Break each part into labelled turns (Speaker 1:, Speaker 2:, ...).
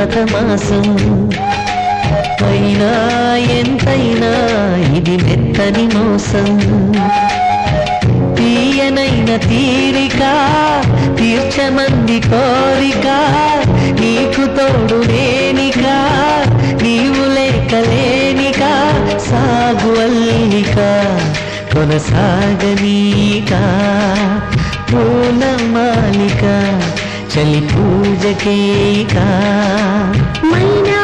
Speaker 1: మన్మథ అయినా ఎంతైనా ఇది మెత్తని మోసం. తీయనైన తీరిక తీర్చమంది కోరిక నీకు తోడు నేనిక నీవు లేకలేనిక సాగు అల్లిక కొనసాగనీక పూల
Speaker 2: चली पूजके का मैना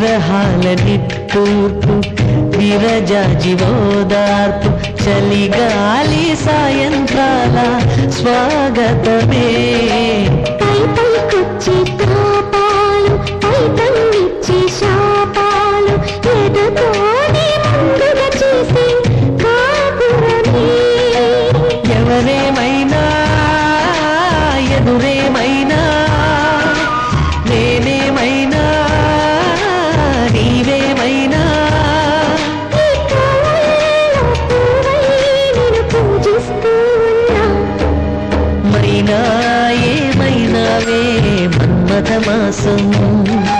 Speaker 1: విరహాల నిట్టూర్పు విరజ విరజాజివోదార్పు చలిగాలి సాయంత్రాల స్వాగతమే.
Speaker 2: పై పై కుచ్చి తాపాలు పై పై मौसम।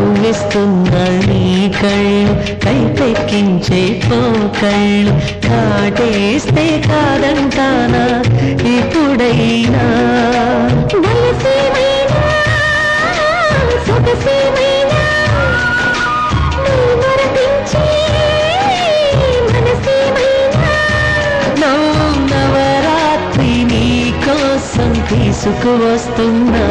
Speaker 1: కవ్విస్తున్న నీ కళ్ళు కైపెక్కించే పోకళ్ళు కాటేస్తే కాదంటానా ఇప్పుడైనా? తీసుకువస్తున్నా.